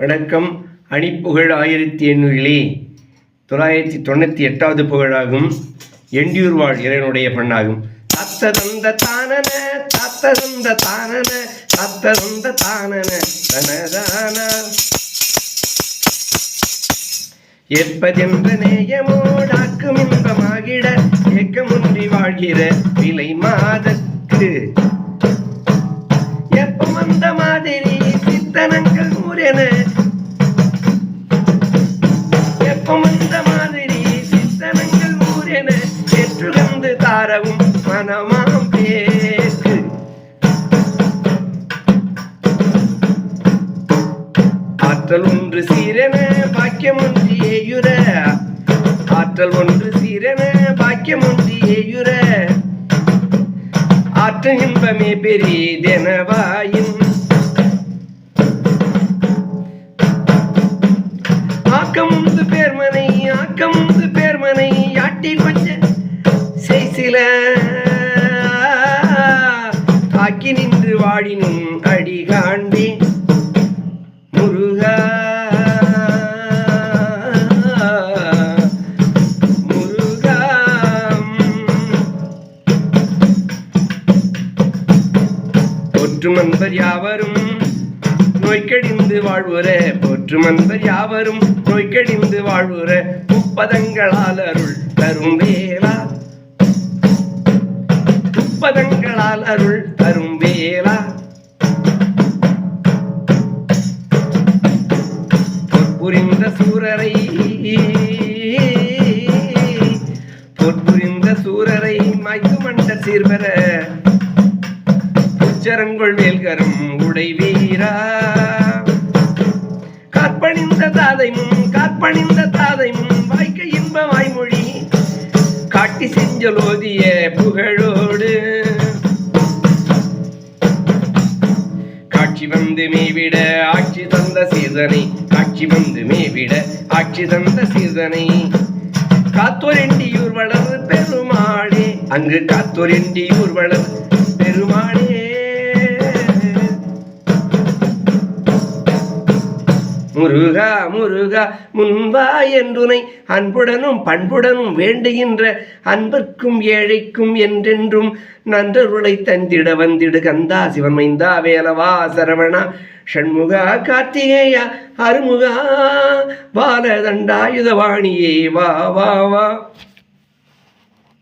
வணக்கம். அணிப்புகழ் ஆயிரத்தி எண்ணூறிலே தொள்ளாயிரத்தி தொண்ணூற்றி எட்டாவது புகழாகும். எண்டியூர் வாழ் இறைவனுடைய பண்ணாகும். தத்ததந்த தானன தத்ததந்த தானன தத்ததந்த தானன தனதான. ஏற்பதென்ற நேயமோடாக்கும் இன்பமாகிட ஏக்கமுன்றி வாழ்கிற விலை மாதற்கு. எப்ப வந்த மாதிரி சித்தனங்கள் எப்பம் மாதிரி சித்தனங்கள் ஊரென என்று வந்து தாரவும் மனமாம் பேக்கு ஆற்றல் ஒன்று சீரென பாக்கியம் ஒன்று ஏயுற. ஆற்றல் ஒன்று சீரென பாக்கியம் ஒன்று ஏயுற. ஆற்று இன்பமே பெரியதெனவாயின் செய் சில நின்று வாடினும் அடி காண்பேன் முருகா. முருகா. போற்றும் அன்பர் யாவரும் நோய்கடிந்து வாழ்வுற. போற்று அன்பர் யாவரும் நோய்கடிந்து வாழ்வுற. முப்பதங்களால் அருள் தரும் வேளா. முப்பதங்களால் அருள் தரும் வேளா. பொற்புரிந்த சூரரை பொற்புரிந்த சூரரை மாய்த்து மண்ட சீர்பெற உச்சரங்கொள் வேல்கரம் உடை வீரா. காற்பணிந்த தாதை முன் காற்பணிந்த தாதை முன் வாய்க்க இன்ப வாய்மொழி காட்டி செஞ்சலோதிய புகழோ. வந்து மேவிட ஆட்சி தந்த சீதனை. காட்சி வந்து மேவிட ஆட்சி தந்த சீதனை. காத்தோரெண்டியூர் வளர் பெருமாளே. அங்கு காத்தோரெண்டியூர் வளர் பெருமாளே. முருகா முருகா முன்பா என்றுனை அன்புடனும் பண்புடனும் வேண்டுகின்ற அன்பர்க்கும் ஏழைக்கும் என்றென்றும் நன்றருளை தந்திட வந்திடு கந்தா சிவன் மைந்தா வேலவா சரவணா. ஷண்முகா கார்த்திகேயா அருமுகா பாலதண்டாயுதவாணியே வா வா வா.